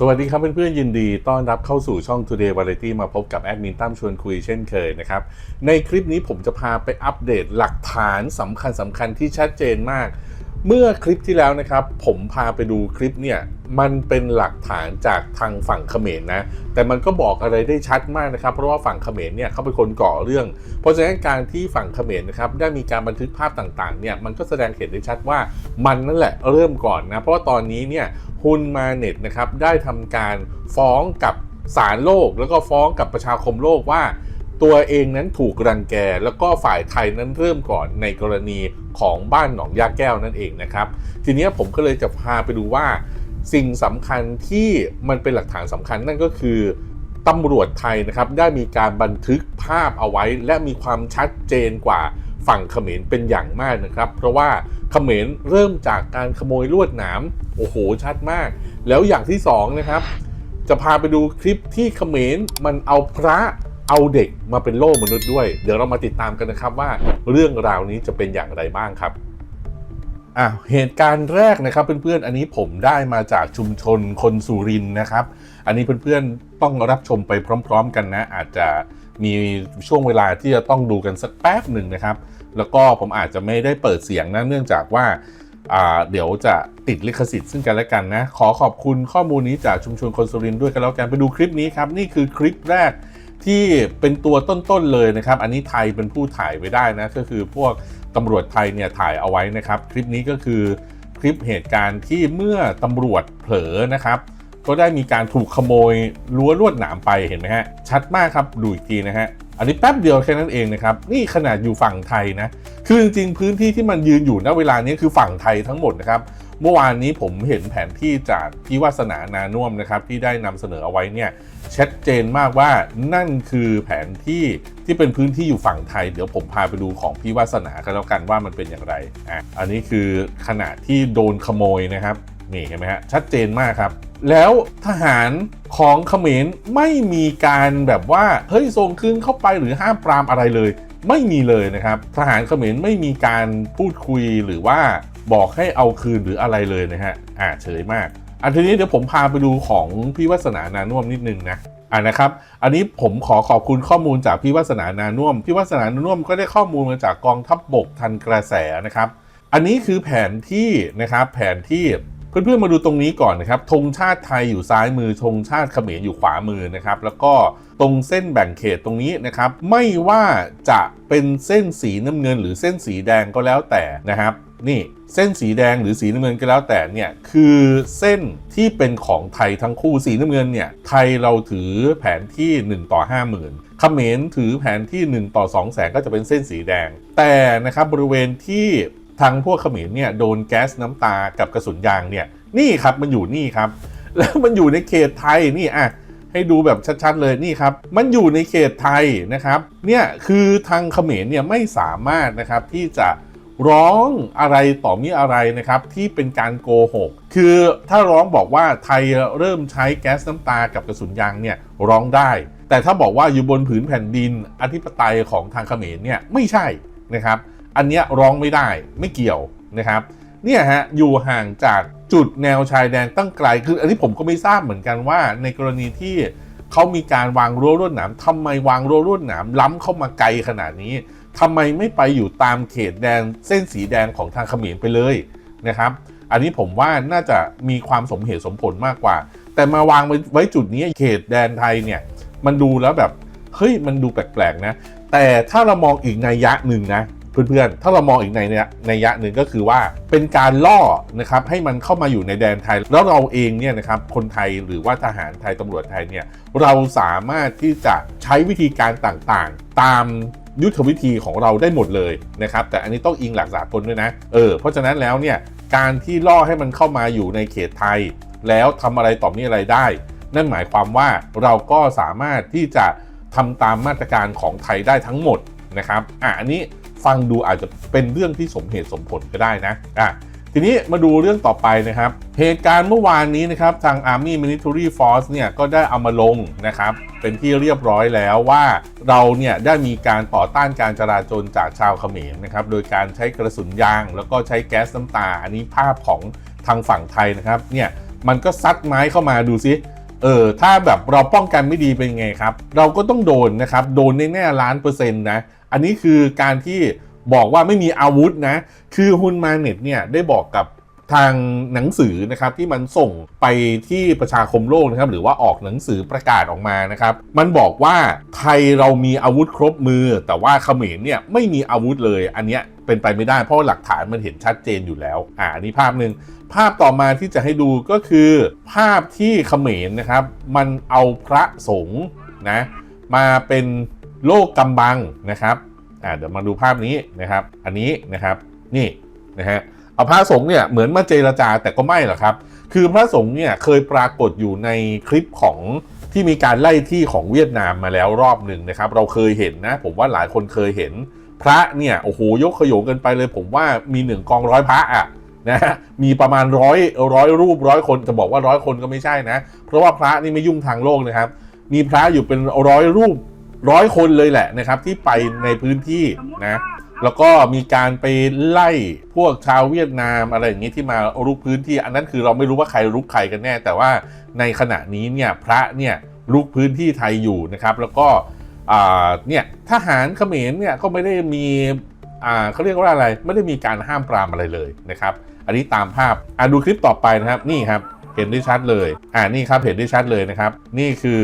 สวัสดีครับเพื่อนๆยินดีต้อนรับเข้าสู่ช่อง Today Variety มาพบกับแอดมินตั้มชวนคุยเช่นเคยนะครับ ในคลิปนี้ผมจะพาไปอัปเดตหลักฐานสำคัญสำคัญที่ชัดเจนมาก เมื่อคลิปที่แล้วนะครับ ผมพาไปดูคลิปเนี่ย มันเป็นหลักฐานจากทางฝั่งเขมรนะ แต่มันก็บอกอะไรได้ชัดมากนะครับ เพราะว่าฝั่งเขมรเนี่ยเขาเป็นคนก่อเรื่อง เพราะฉะนั้นการที่ฝั่งเขมรนะครับได้มีการบันทึกภาพต่างๆเนี่ยมันก็แสดงเห็นได้ชัดว่ามันนั่นแหละเริ่มก่อนนะ เพราะว่าตอนนี้เนี่ยฮุนมาเน็ตนะครับได้ทำการฟ้องกับศาลโลก แล้วก็ฟ้องกับประชาคมโลกว่า ตัวเองนั้นถูกรังแก แล้วก็ฝ่ายไทยนั้นเริ่มก่อนในกรณีของบ้านหนองยาแก้วนั่นเองนะครับ ทีนี้ผมก็เลยจะพาไปดูว่า สิ่งสำคัญที่มันเป็นหลักฐานสำคัญนั่นก็คือตำรวจไทยนะครับได้มีการบันทึกภาพเอาไว้ และมีความชัดเจนกว่าฝั่งเขมรเป็นอย่างมากนะครับ เพราะว่าเขมรเริ่มจากการขโมยลวดหนามโอ้โหชัดมาก แล้วอย่างที่สองนะครับจะพาไปดูคลิปที่เขมรมันเอาพระ เอาเด็กมาเป็นโล่มนุษย์ด้วย เดี๋ยวเรามาติดตามกันนะครับว่าเรื่องราวนี้จะเป็นอย่างไรบ้างครับอะเหตุการณ์แรกนะครับเพื่อนๆ อันนี้ผมได้มาจากชุมชนคนสุรินนะครับ อันนี้เพื่อนๆต้องรับชมไปพร้อม ๆ กันนะ อาจจะมีช่วงเวลาที่จะต้องดูกันสักแป๊บหนึ่งนะครับ แล้วก็ผมอาจจะไม่ได้เปิดเสียงนะเนื่องจากว่าเดี๋ยวจะติดลิขสิทธิ์ซึ่งกันและกันนะ ขอขอบคุณข้อมูลนี้จากชุมชนคนสุรินด้วยกันแล้วกันไปดูคลิปนี้ครับ นี่คือคลิปแรก ที่เป็นตัวต้นๆเลยนะครับ อันนี้ไทยเป็นผู้ถ่ายไว้ได้นะ ก็คือพวกตำรวจไทยเนี่ยถ่ายเอาไว้นะครับ คลิปนี้ก็คือคลิปเหตุการณ์ที่เมื่อตำรวจเผลอนะครับ ก็ได้มีการถูกขโมยรั้วลวดหนามไปเห็นไหมฮะ ชัดมากครับดูอีกทีนะฮะอันนี้แป๊บเดียวแค่นั้นเองนะครับ นี่ขนาดอยู่ฝั่งไทยนะ คือจริงๆพื้นที่ที่มันยืนอยู่ณเวลานี้คือฝั่งไทยทั้งหมดนะครับ เมื่อวานนี้ผมเห็นแผนที่จากพี่วาสนานานุ่มนะครับที่ได้นำเสนอเอาไว้เนี่ยชัดเจนมากว่านั่นคือแผนที่ที่เป็นพื้นที่อยู่ฝั่งไทย เดี๋ยวผมพาไปดูของพี่วาสนากันแล้วกันว่ามันเป็นอย่างไรอะอันนี้คือขณะที่โดนขโมยนะครับนี่เห็นไหมฮะชัดเจนมากครับ แล้วทหารของเขมรไม่มีการแบบว่าเฮ้ยส่งคืนเข้าไปหรือห้ามปรามอะไรเลย ไม่มีเลยนะครับ ทหารเขมรไม่มีการพูดคุยหรือว่าบอกให้เอาคืนหรืออะไรเลยนะฮะอ่าเฉยมาก อันทีนี้เดี๋ยวผมพาไปดูของพี่วัสนานานุ่มนิดนึงนะอ่านะครับ อันนี้ผมขอขอบคุณข้อมูลจากพี่วัสนานานุ่มพี่วัสนานานุ่มก็ได้ข้อมูลมาจากกองทัพบบกทันกระแสนะครับ อันนี้คือแผนที่นะครับแผนที่ เพื่อนๆมาดูตรงนี้ก่อนนะครับธงชาติไทยอยู่ซ้ายมือธงชาติเขมรอยู่ขวามือนะครับแล้วก็ตรงเส้นแบ่งเขตตรงนี้นะครับไม่ว่าจะเป็นเส้นสีน้ำเงิน หรือเส้นสีแดงก็แล้วแต่นะครับนี่เส้นสีแดงหรือสีน้ำเงินก็แล้วแต่เนี่ยคือเส้นที่เป็นของไทยทั้งคู่สีน้ำเงินเนี่ยไทยเราถือแผนที่ 1 ต่อ 50,000เขมรถือแผนที่ 1 ต่อ 2 0 0แสนก็จะเป็นเส้นสีแดง แต่นะครับบริเวณที่ ทางพวกเขมรเนี่ยโดนแก๊สน้ำตากับกระสุนยางเนี่ยนี่ครับมันอยู่นี่ครับ แล้วมันอยู่ในเขตไทยนี่อะให้ดูแบบชัดๆเลยนี่ครับ มันอยู่ในเขตไทยนะครับเนี่ยคือทางเขมรเนี่ยไม่สามารถนะครับที่จะร้องอะไรต่อมีอะไรนะครับที่เป็นการโกหก คือถ้าร้องบอกว่าไทยเริ่มใช้แก๊สน้ำตากับกระสุนยางเนี่ยร้องได้ แต่ถ้าบอกว่าอยู่บนผืนแผ่นดินอธิปไตยของทางเขมรเนี่ยไม่ใช่นะครับ อันเนี้ยร้องไม่ได้ไม่เกี่ยวนะครับเนี่ยฮะอยู่ห่างจากจุดแนวชายแดนตั้งไกลคืออันนี้ผมก็ไม่ทราบเหมือนกันว่า ในกรณีที่เขามีการวางรั้วลวดหนามทำไมวางรั้วลวดหนามล้ำเข้ามาไกลขนาดนี้ทำไมไม่ไปอยู่ตามเขตแดนเส้นสีแดงของทางเขมรไปเลยนะครับ อันนี้ผมว่าน่าจะมีความสมเหตุสมผลมากกว่า แต่มาวางไว้ไว้จุดนี้เขตแดนไทยเนี่ยมันดูแล้วแบบเฮ้ยมันดูแปลกๆนะ แต่ถ้าเรามองอีกนัยยะหนึ่งนะ เพื่อนๆ ถ้าเรามองอีกในในยะหนึ่งก็คือว่าเป็นการล่อนะครับให้มันเข้ามาอยู่ในแดนไทย แล้วเราเองเนี่ยนะครับคนไทยหรือว่าทหารไทยตำรวจไทยเนี่ยเราสามารถที่จะใช้วิธีการต่างๆ ตามยุทธวิธีของเราได้หมดเลยนะครับแต่อันนี้ต้องอิงหลักสากลด้วยนะเออเพราะฉะนั้นแล้วเนี่ยการที่ล่อให้มันเข้ามาอยู่ในเขตไทย แล้วทำอะไรต่อมีอะไรได้ นั่นหมายความว่าเราก็สามารถที่จะทำตามมาตรการของไทยได้ทั้งหมดนะครับอะอันนี้ ฟังดูอาจจะเป็นเรื่องที่สมเหตุสมผลก็ได้นะอะทีนี้มาดูเรื่องต่อไปนะครับ เหตุการณ์เมื่อวานนี้นะครับ ทาง Army Military Force เนี่ยก็ได้เอามาลงนะครับ เป็นที่เรียบร้อยแล้วว่าเราเนี่ยได้มีการต่อต้านการจราจรจากชาวเขมรนะครับ โดยการใช้กระสุนยาง แล้วก็ใช้แก๊สน้ำตา อันนี้ภาพของทางฝั่งไทยนะครับ เนี่ยมันก็ซัดไม้เข้ามาดูซิ เออถ้าแบบเราป้องกันไม่ดีเป็นไงครับ เราก็ต้องโดนนะครับ โดนแน่ๆล้านเปอร์เซ็นต์นะ อันนี้คือการที่บอกว่าไม่มีอาวุธนะ คือฮุนมาเน็ตเนี่ยได้บอกกับทางหนังสือนะครับที่มันส่งไปที่ประชาคมโลกนะครับหรือว่าออกหนังสือประกาศออกมานะครับ มันบอกว่าไทยเรามีอาวุธครบมือ แต่ว่าเขมรเนี่ยไม่มีอาวุธเลยอันเนี้ย เป็นไปไม่ได้เพราะหลักฐานมันเห็นชัดเจนอยู่แล้ว อ่านนี้ภาพหนึ่งภาพต่อมาที่จะให้ดูก็คือ ภาพที่เขมรนะครับ มันเอาพระสงฆ์นะมาเป็นโลกกำบังนะครับอ่าเดี๋ยวมาดูภาพนี้นะครับ อันนี้นะครับนี่นะฮะเอาพระสงฆ์เนี่ยเหมือนมาเจรจาแต่ก็ไม่หรอกครับ คือพระสงฆ์เนี่ยเคยปรากฏอยู่ในคลิปของที่มีการไล่ที่ของเวียดนามมาแล้วรอบหนึ่งนะครับ เราเคยเห็นนะ ผมว่าหลายคนเคยเห็น พระเนี่ยโอ้โหยกขยงกันไปเลยผมว่ามีหนึ่งกองร้อยพระอะนะมีประมาณร้อยร้อยรูปร้อยคนจะบอกว่าร้อยคนก็ไม่ใช่นะ เพราะว่าพระนี่ไม่ยุ่งทางโลกนะครับ มีพระอยู่เป็นร้อยรูปร้อยคนเลยแหละนะครับ ที่ไปในพื้นที่นะแล้วก็มีการไปไล่พวกชาวเวียดนามอะไรอย่างนี้ที่มารุกพื้นที่ อันนั้นคือเราไม่รู้ว่าใครรุกใครกันแน่ แต่ว่าในขณะนี้เนี่ยพระเนี่ยรุกพื้นที่ไทยอยู่นะครับ แล้วก็ เนี่ยทหารเขมรเนี่ยก็ไม่ได้มีเขาเรียกว่าอะไรไม่ได้มีการห้ามปรามอะไรเลยนะครับ อันนี้ตามภาพอดูคลิปต่อไปนะครับนี่ครับเห็นได้ชัดเลยอ่านี่ครับเห็นได้ชัดเลยนะครับ นี่คือ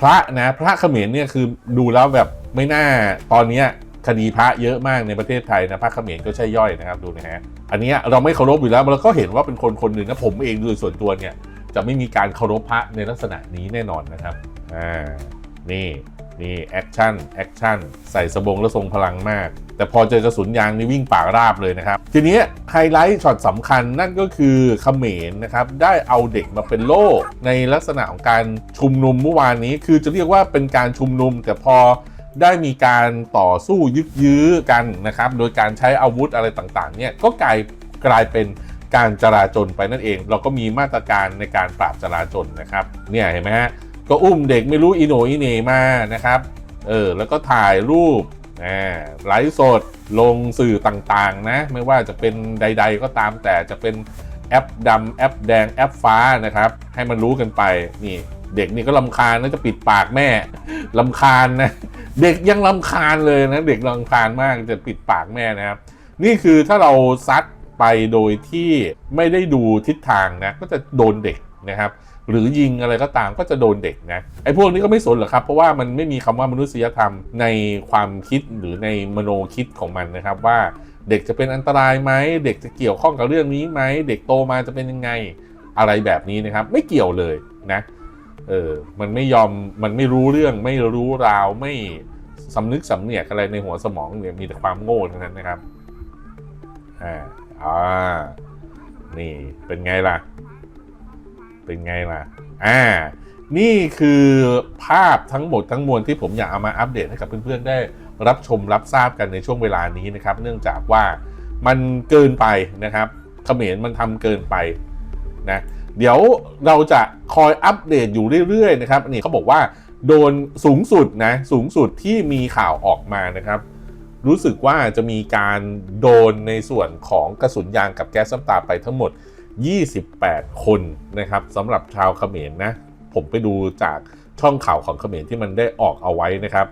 พระนะพระเขมรเนี่ยคือดูแล้วแบบไม่น่าตอนนี้คดีพระเยอะมากในประเทศไทยนะพระเขมรก็ใช่ย่อยนะครับดูนะฮะอันนี้เราไม่เคารพอยู่แล้วเราก็เห็นว่าเป็นคนคนหนึ่งนะผมเองโดยส่วนตัวเนี่ยจะไม่มีการเคารพพระในลักษณะนี้แน่นอนนะครับอ่านี่ นี่แอคชั่นแอคชั่นใส่สบงแล้วทรงพลังมาก แต่พอเจอกระสุนยางนี่วิ่งป่าราบเลยนะครับ ทีนี้ไฮไลท์ช็อตสำคัญนั่นก็คือเขมรนะครับ ได้เอาเด็กมาเป็นโล่ในลักษณะของการชุมนุมเมื่อวานนี้คือจะเรียกว่าเป็นการชุมนุม แต่พอได้มีการต่อสู้ยึกยื้อกันนะครับ โดยการใช้อาวุธอะไรต่างๆเนี่ยก็กลายกลายเป็นการจราจนไปนั่นเอง เราก็มีมาตรการในการปราบจราจนนะครับ เนี่ยเห็นไหมฮะ ก็อุ้มเด็กไม่รู้อีโหนอีเหนมานะครับ เออแล้วก็ถ่ายรูปอ่าไลฟ์สดลงสื่อต่างๆนะ ไม่ว่าจะเป็นใด ๆ ก็ตามแต่จะเป็นแอปดำแอปแดงแอปฟ้านะครับ ให้มันรู้กันไปนี่ เด็กนี่ก็ลำคาญนะจะปิดปากแม่ลำคาญนะ เด็กยังลำคาญเลยนะ เด็กลำคาญมากจะปิดปากแม่นะครับ นี่คือถ้าเราซัดไปโดยที่ไม่ได้ดูทิศทางนะ ก็จะโดนเด็กนะครับ หรือยิงอะไรก็ตามก็จะโดนเด็กนะไอ้พวกนี้ก็ไม่สนหรอกครับ เพราะว่ามันไม่มีคำว่ามนุษยธรรมในความคิดหรือในมโนคิดของมันนะครับว่าเด็กจะเป็นอันตรายไหมเด็กจะเกี่ยวข้องกับเรื่องนี้ไหมเด็กโตมาจะเป็นยังไงอะไรแบบนี้นะครับ ไม่เกี่ยวเลยนะเออมันไม่ยอมมันไม่รู้เรื่องไม่รู้ราวไม่สำนึกสำเนียกอะไรในหัวสมองเนี่ยมีแต่ความโง่เท่านั้นนะครับอ่าอ่านี่เป็นไงล่ะ เป็นไงล่ะ อ่า นี่คือภาพทั้งหมดทั้งมวลที่ผมอยากเอามาอัปเดตให้กับเพื่อนๆได้รับชมรับทราบกันในช่วงเวลานี้นะครับ เนื่องจากว่ามันเกินไปนะครับเขมรมันทำเกินไปนะ เดี๋ยวเราจะคอยอัปเดตอยู่เรื่อยๆนะครับนี่เขาบอกว่าโดนสูงสุดนะสูงสุดที่มีข่าวออกมานะครับ รู้สึกว่าจะมีการโดนในส่วนของกระสุนยางกับแก๊สน้ำตาไปทั้งหมด 28 คนนะครับสำหรับชาวเขมรนะผมไปดูจากช่องข่าวของเขมรที่มันได้ออกเอาไว้นะครับ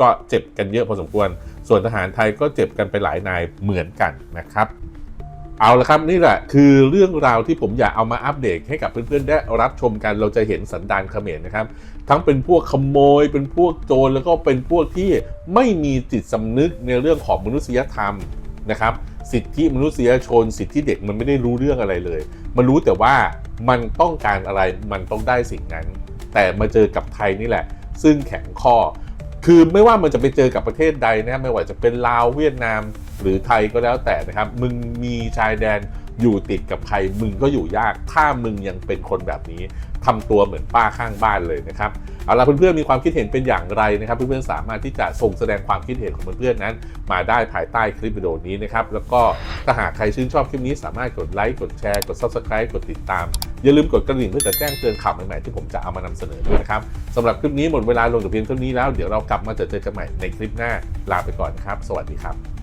ก็เจ็บกันเยอะพอสมควร ส่วนทหารไทยก็เจ็บกันไปหลายนายเหมือนกันนะครับ เอาละครับนี่แหละคือเรื่องราวที่ผมอยากเอามาอัปเดตให้กับเพื่อนๆได้รับชมกันเราจะเห็นสันดานเขมรนะครับ ทั้งเป็นพวกขโมย เป็นพวกโจรแล้วก็เป็นพวกที่ไม่มีจิตสำนึกในเรื่องของมนุษยธรรม นะครับสิทธิมนุษยชนสิทธิเด็กมันไม่ได้รู้เรื่องอะไรเลย มันรู้แต่ว่ามันต้องการอะไรมันต้องได้สิ่งนั้น แต่มาเจอกับไทยนี่แหละ ซึ่งแข็งข้อ คือไม่ว่ามันจะไปเจอกับประเทศใดนะไม่ว่าจะเป็นลาวเวียดนามหรือไทยก็แล้วแต่นะครับ มึงมีชายแดนอยู่ติดกับใครมึงก็อยู่ยาก ถ้ามึงยังเป็นคนแบบนี้ ทำตัวเหมือนป้าข้างบ้านเลยนะครับเอาละเพื่อนๆมีความคิดเห็นเป็นอย่างไรนะครับ เพื่อนๆสามารถที่จะส่งแสดงความคิดเห็นของเพื่อนๆนั้น มาได้ภายใต้คลิปวิดีโอนี้นะครับแล้วก็ถ้าหากใครชื่นชอบคลิปนี้สามารถกดไลค์กดแชร์กด subscribe กดติดตาม อย่าลืมกดกระดิ่งเพื่อจะแจ้งเตือนข่าวใหม่ๆที่ผมจะเอามานำเสนอด้วยนะครับสำหรับคลิปนี้หมดเวลาลงแต่เพียงเท่านี้แล้วเดี๋ยวเรากลับมาเจอเจอกันใหม่ในคลิปหน้าลาไปก่อนนะครับ สวัสดีครับ